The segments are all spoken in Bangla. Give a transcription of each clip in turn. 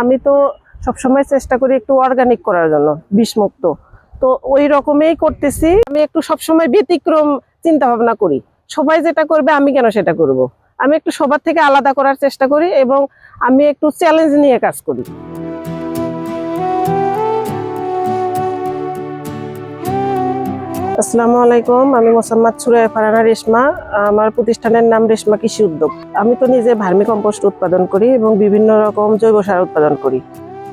আমি তো সবসময় চেষ্টা করি একটু অর্গানিক করার জন্য, বিষমুক্ত। তো ওই রকমেই করতেছি। আমি একটু সবসময় ব্যতিক্রম চিন্তা ভাবনা করি। সবাই যেটা করবে আমি কেন সেটা করব। আমি একটু সবার থেকে আলাদা করার চেষ্টা করি এবং আমি একটু চ্যালেঞ্জ নিয়ে কাজ করি। আসসালামু আলাইকুম, আমি মোসাম্মদ সুরায় ফারানা রেশমা। আমার প্রতিষ্ঠানের নাম রেশমা কৃষি উদ্যোগ। আমি তো নিজে ভার্মি কম্পোস্ট উৎপাদন করি এবং বিভিন্ন রকম জৈব সার উৎপাদন করি।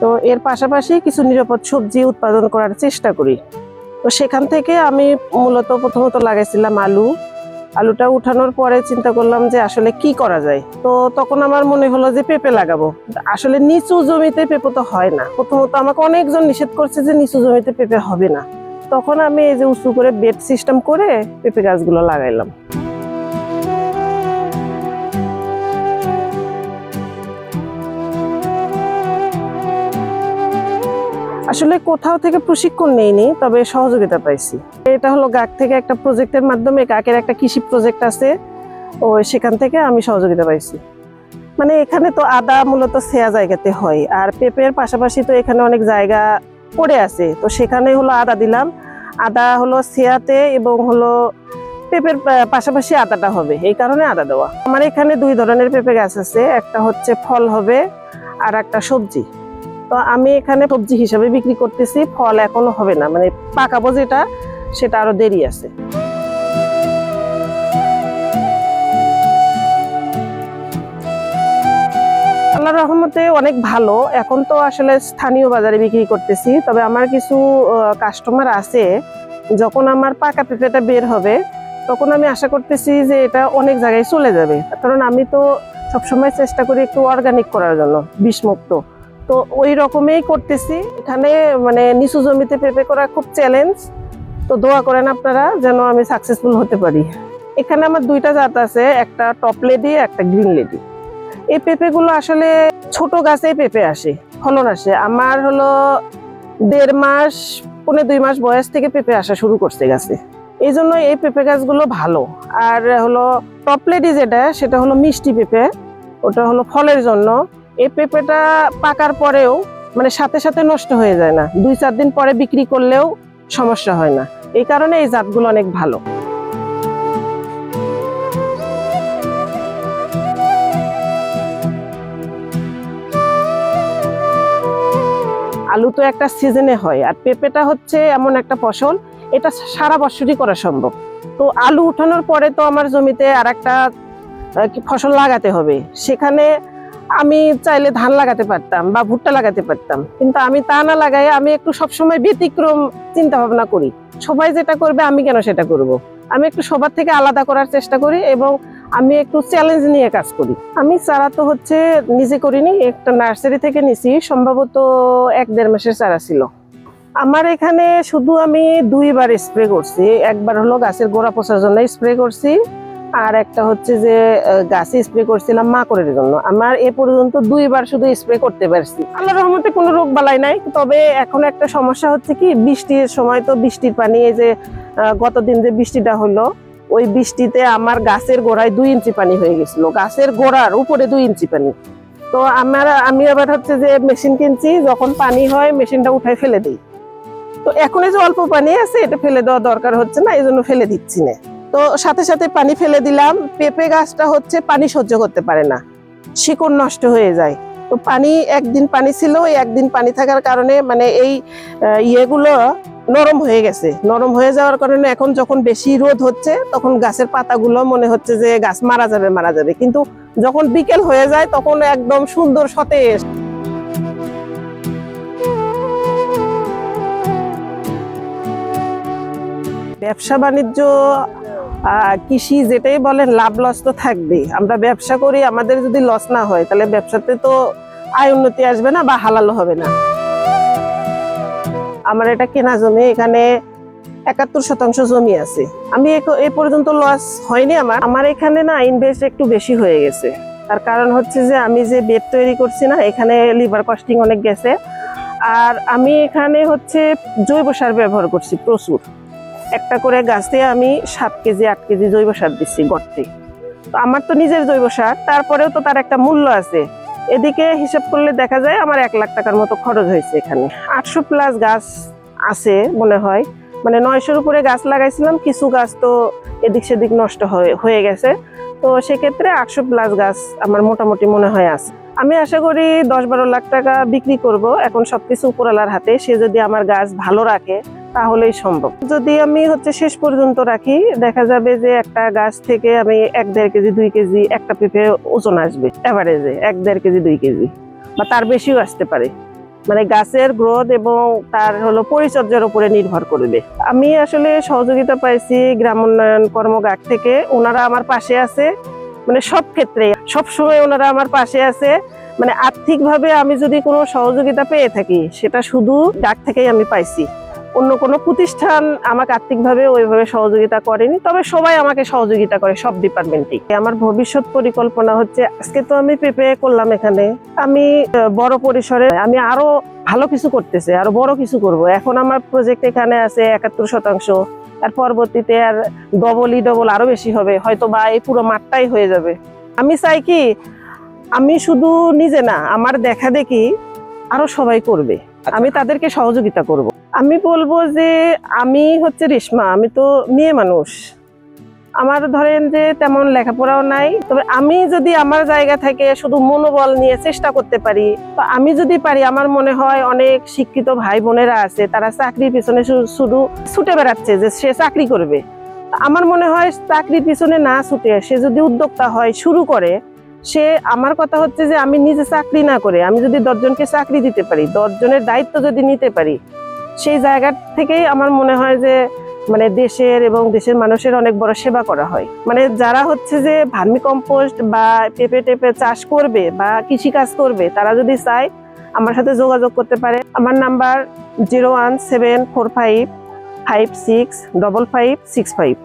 তো এর পাশাপাশি কিছু নিরাপদ সবজি উৎপাদন করার চেষ্টা করি। তো সেখান থেকে আমি মূলত প্রথমত লাগাইছিলাম আলু। আলুটা উঠানোর পরে চিন্তা করলাম যে আসলে কি করা যায়। তো তখন আমার মনে হলো যে পেঁপে লাগাবো। আসলে নিচু জমিতে পেঁপে তো হয় না। প্রথমত আমাকে অনেকজন নিষেধ করছে যে নিচু জমিতে পেঁপে হবে না। তখন আমি এই যে উঁচু করে বেড সিস্টেম করে পেঁপে গাছগুলো লাগাইলাম। আসলে কোথাও থেকে প্রশিক্ষণ নেইনি, তবে সহযোগিতা পাইছি। এটা হলো গাক থেকে একটা প্রজেক্টের মাধ্যমে, গাকের একটা কৃষি প্রজেক্ট আছে, ও সেখান থেকে আমি সহযোগিতা পাইছি। মানে এখানে তো আদা মূলত সেয়া জায়গাতে হয়, আর পেঁপের পাশাপাশি তো এখানে অনেক জায়গা পড়ে আছে, তো সেখানে হলো আদা দিলাম আদা হলো সেয়াতে এবং হলো পেঁপের পাশাপাশি আদাটা হবে। এই কারণে আদা দেওয়া। আমার এখানে দুই ধরনের পেঁপে গাছ আছে। একটা হচ্ছে ফল হবে আর একটা সবজি। তো আমি এখানে সবজি হিসাবে বিক্রি করতেছি। ফল এখনও হবে না। মানে পাকাবো যেটা, সেটা আরও দেরি আছে। আল্লাহর রহমতে অনেক ভালো। এখন তো আসলে স্থানীয় বাজারে বিক্রি করতেছি। তবে আমার কিছু কাস্টমার আছে, যখন আমার পাকা পেঁপেটা বের হবে, তখন আমি আশা করতেছি যে এটা অনেক জায়গায় চলে যাবে। কারণ আমি তো সবসময় চেষ্টা করি একটু অর্গানিক করার জন্য, বিষমুক্ত। তো ওই রকমই করতেছি। এখানে মানে নিচু জমিতে পেঁপে করা খুব চ্যালেঞ্জ তো দোয়া করেন আপনারা যেন আমি সাকসেসফুল হতে পারি। এখানে আমার দুইটা জাত আছে, একটা টপ লেডি একটা গ্রিন লেডি এই পেঁপেগুলো আসলে ছোট গাছে পেঁপে আসে, ফলন আসে। আমার হলো দেড় মাস, পৌনে দুই মাস বয়স থেকে পেঁপে আসা শুরু করছে গাছে। এই জন্য এই পেঁপে গাছগুলো ভালো। আর হলো টপ লেডি যেটা, সেটা হলো মিষ্টি পেঁপে। ওটা হলো ফলের জন্য। এই পেঁপেটা পাকার পরেও মানে সাথে সাথে নষ্ট হয়ে যায় না। দুই চার দিন পরে বিক্রি করলেও সমস্যা হয় না। এই কারণে এই জাতগুলো অনেক ভালো। আলু তো একটা সিজনে হয়, আর পেঁপেটা হচ্ছে এমন একটা ফসল, এটা সারা বছরই করা সম্ভব। তো আলু উঠানোর পরে তো আমার জমিতে আর একটা ফসল লাগাতে হবে। সেখানে আমি চাইলে ধান লাগাতে পারতাম বা ভুট্টা লাগাতে পারতাম। কিন্তু আমি তা না লাগাই আমি একটু সবসময় ব্যতিক্রম চিন্তা ভাবনা করি। সবাই যেটা করবে আমি কেন সেটা করব। আমি একটু সবার থেকে আলাদা করার চেষ্টা করি এবং আমি একটু চ্যালেঞ্জ নিয়ে কাজ করি। আমি চারা তো হচ্ছে নিজে করিনি, একটা নার্সারি থেকে নিছি, সম্ভবত এক দেড় মাসের চারা ছিল। আমার এখানে শুধু আমি দুইবার স্প্রে করছি, একবার হলো গাছের গোড়া পচার জন্য স্প্রে করছি, আর একটা হচ্ছে যে গাছে স্প্রে করছিলাম মাকড়ের জন্য। আমার এ পর্যন্ত দুইবার শুধু স্প্রে করতে পারছি। আল্লাহ রহমতে কোনো রোগ বালাই নাই, তবে এখন একটা সমস্যা হচ্ছে কি, বৃষ্টির সময় তো বৃষ্টির পানি, এই যে গতদিন যে বৃষ্টিটা হলো ওই বৃষ্টিতে আমার গাছের গোড়ায় দুই ইঞ্চি পানি হয়ে গেছিল। গাছের গোড়ার উপরে দুই ইঞ্চি পানি। তো আমার, আমি আবার হচ্ছে যে মেশিন কিনছি, যখন পানি হয় মেশিনটা উঠায় ফেলে দিই। তো এখন যে অল্প পানি আছে, এটা ফেলে দেওয়া দরকার হচ্ছে না এই জন্য ফেলে দিচ্ছি না। তো সাথে সাথে পানি ফেলে দিলাম, পেঁপে গাছটা হচ্ছে পানি সহ্য করতে পারে না। শিকড় নষ্ট হয়ে যায়। তো পানি, একদিন পানি ছিল, ওই একদিন পানি থাকার কারণে মানে এই ইয়েগুলো নরম হয়ে গেছে। নরম হয়ে যাওয়ার কারণে এখন যখন বেশি রোদ হচ্ছে, তখন গাছের পাতাগুলো মনে হচ্ছে যে গাছ মারা যাবে মারা যাবে। কিন্তু যখন বিকেল হয়ে যায়, তখন একদম সুন্দর সতেজ। ব্যবসা বাণিজ্য কৃষি যেটাই বলেন, লাভ লস তো থাকবে আমরা ব্যবসা করি, আমাদের যদি লস না হয়, তাহলে ব্যবসাতে তো আয় উন্নতি আসবে না বা হালাল হবে না। আমার এটা কেনা জমি, এখানে একাত্তর শতাংশ জমি আছে। আমি এ- পর্যন্ত লস হয়নি আমার। আমার এখানে না ইনভেস্ট একটু বেশি হয়ে গেছে। তার কারণ হচ্ছে যে, আমি যে বেড তৈরি করছি না, এখানে লিভার কস্টিং অনেক গেছে। আর আমি এখানে হচ্ছে জৈব সার ব্যবহার করছি প্রচুর। একটা করে গাছে আমি সাত কেজি, আট কেজি জৈব সার দিচ্ছি গর্তে। তো আমার তো নিজের জৈব সার, তারপরেও তো তার একটা মূল্য আছে। এদিকে হিসাব করলে দেখা যায় আমার এক লাখ টাকার মতো খরচ হয়েছে এখানে। আটশো প্লাস গাছ আছে মনে হয়। মানে নয়শোর উপরে গাছ লাগাইছিলাম, কিছু গাছ তো এদিক সেদিক নষ্ট হয়ে গেছে। তো সেক্ষেত্রে আটশো প্লাস গাছ আমার মোটামুটি মনে হয় আছে। আমি আশা করি দশ বারো লাখ টাকা বিক্রি করব। এখন সবকিছু উপরালার হাতে। সে যদি আমার গাছ ভালো রাখে তাহলেই সম্ভব। যদি আমি হচ্ছে শেষ পর্যন্ত রাখি, দেখা যাবে যে একটা গাছ থেকে আমি এক দেড় কেজি, দুই কেজি একটা পেঁপে ওজন আসবে অ্যাভারেজে এক দেড় কেজি, দুই কেজি, বা তার বেশিও আসতে পারে। মানে গাছের গ্রোথ এবং তার হলো পরিচর্যার উপরে নির্ভর করবে। আমি আসলে সহযোগিতা পাইছি গ্রাম উন্নয়ন কর্মঘাট থেকে, ওনারা আমার পাশে আছে। মানে সব ক্ষেত্রে সব সময় ওনারা আমার পাশে আছে। মানে আর্থিকভাবে আমি যদি কোনো সহযোগিতা পেয়ে থাকি, সেটা শুধু ডাক থেকেই আমি পাইছি। অন্য কোনো প্রতিষ্ঠান আমাকে আর্থিকভাবে ওইভাবে সহযোগিতা করেনি, তবে সবাই আমাকে সহযোগিতা করে সব ডিপার্টমেন্টই। আমার ভবিষ্যৎ পরিকল্পনা হচ্ছে, আজকে তো আমি পেপে করলাম এখানে, আমি বড় পরিসরে, আমি আরও ভালো কিছু করতেছে, আরও বড় কিছু করব। এখন আমার প্রজেক্ট এখানে আছে একাত্তর শতাংশ আর পরবর্তীতে আর ডবলই ডবল আরও বেশি হবে, হয়তো বা এই পুরো মাঠটাই হয়ে যাবে। আমি চাই কি, আমি শুধু নিজে না, আমার দেখা দেখি আরও সবাই করবে। আমি তাদেরকে সহযোগিতা করব। আমি বলব যে আমি হচ্ছে রেশমা, আমি তো মেয়ে মানুষ। আমার ধরেন যে তেমন লেখাপড়াও নাই, তবে আমি যদি আমার জায়গা থেকে শুধু মনোবল নিয়ে চেষ্টা করতে পারি, তো আমি যদি পারি, আমার মনে হয় অনেক শিক্ষিত ভাই বোনেরা আছে, তারা চাকরির পিছনে শুধু ছুটে বেড়াচ্ছে যে সে চাকরি করবে। আমার মনে হয় চাকরির পিছনে না ছুটে সে যদি উদ্যোক্তা হয়, শুরু করে সে আমার কথা হচ্ছে যে আমি নিজে চাকরি না করে, আমি যদি দশজনকে চাকরি দিতে পারি, দশজনের দায়িত্ব যদি নিতে পারি, সেই জায়গা থেকেই আমার মনে হয় যে মানে দেশের এবং দেশের মানুষের অনেক বড় সেবা করা হয়। মানে যারা হচ্ছে যে ভার্মি কম্পোস্ট বা পেঁপে টেপে চাষ করবে বা কৃষি কাজ করবে, তারা যদি চায়, আমার সাথে যোগাযোগ করতে পারে। আমার number zero one seven four five five six double five six five.